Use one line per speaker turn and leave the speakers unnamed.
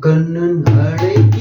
Kannan Azhaikkiran